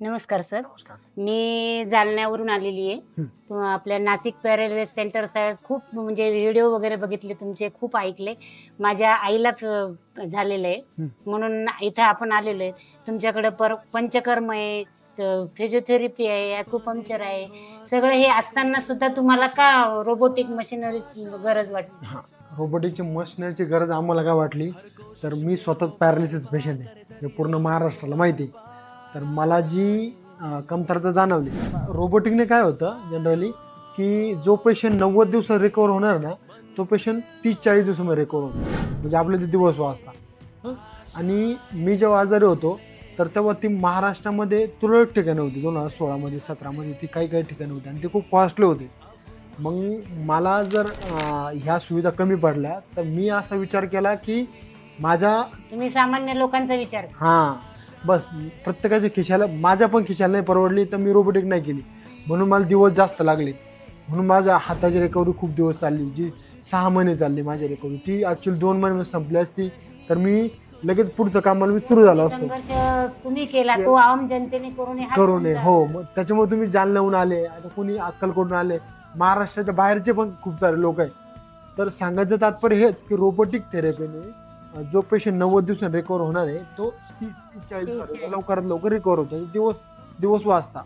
नमस्कार सर. नमस्कार. मी जालन्यावरून आलेली आहे. तु- आपल्या नाशिक पॅरालिस सेंटर साहेब खूप म्हणजे व्हिडिओ वगैरे बघितले तुमचे खूप ऐकले. माझ्या आईला फ- झालेलं आहे. म्हणून इथं आपण आलेलो आहे. तुमच्याकडे पर पंचकर्म आहे फिजिओथेरपी आहे ॲक्युपंक्चर आहे. सगळं हे असताना सुद्धा तुम्हाला का रोबोटिक मशिनरी गरज वाटते हां. रोबोटिकची मशिनरीची गरज आम्हाला काय वाटली? तर मी स्वतःच पॅरालिसिस पेशंट आहे. हे पूर्ण महाराष्ट्राला माहिती आहे. तर मला जी कमतरता जाणवली रोबोटिकने काय होतं जनरली की जो पेशंट नव्वद दिवसात रिकवर होणार ना तो पेशंट तीस चाळीस दिवसामध्ये रिकवर होतो. म्हणजे आपले ते दिवस वाचता हं? आणि मी जेव्हा आजारी होतो तर तेव्हा ती महाराष्ट्रामध्ये तुरळक ठिकाणं होती. दोन हजार सोळामध्ये सतरामध्ये ती काही काही ठिकाणं होती. आणि ते खूप कॉस्टली होते. मग मला जर ह्या सुविधा कमी पडल्या तर मी असा विचार केला की माझ्या तुम्ही सामान्य लोकांचा विचार. हां. बस प्रत्येकाच्या खिशाला माझ्या पण खिशाला नाही परवडली तर मी रोबोटिक नाही केली. म्हणून मला दिवस जास्त लागले. म्हणून माझ्या हाताची रिकव्हरी खूप दिवस चालली. जी सहा महिने चालली माझी रिकव्हरी ती ॲक्च्युली दोन महिन्यामध्ये संपली असती. तर मी लगेच पुढचं कामाला मी सुरू झालो असतो. तुम्ही केला तो आम जनतेने करू नये हा करू नये. तुमचा- हो मग त्याच्यामुळे तुम्ही जालन्याहून आले. आता कोणी अक्कलकोटून आले. महाराष्ट्राच्या बाहेरचे पण खूप सारे लोक आहेत. तर सांगायचं तात्पर्य हेच की रोबोटिक थेरपीने जो पेशंट नव्वद दिवसात रिकवर होणार आहे तो ती ती चाळीस. लवकरात लवकर रिकवर होतो दिवस दिवस वाचता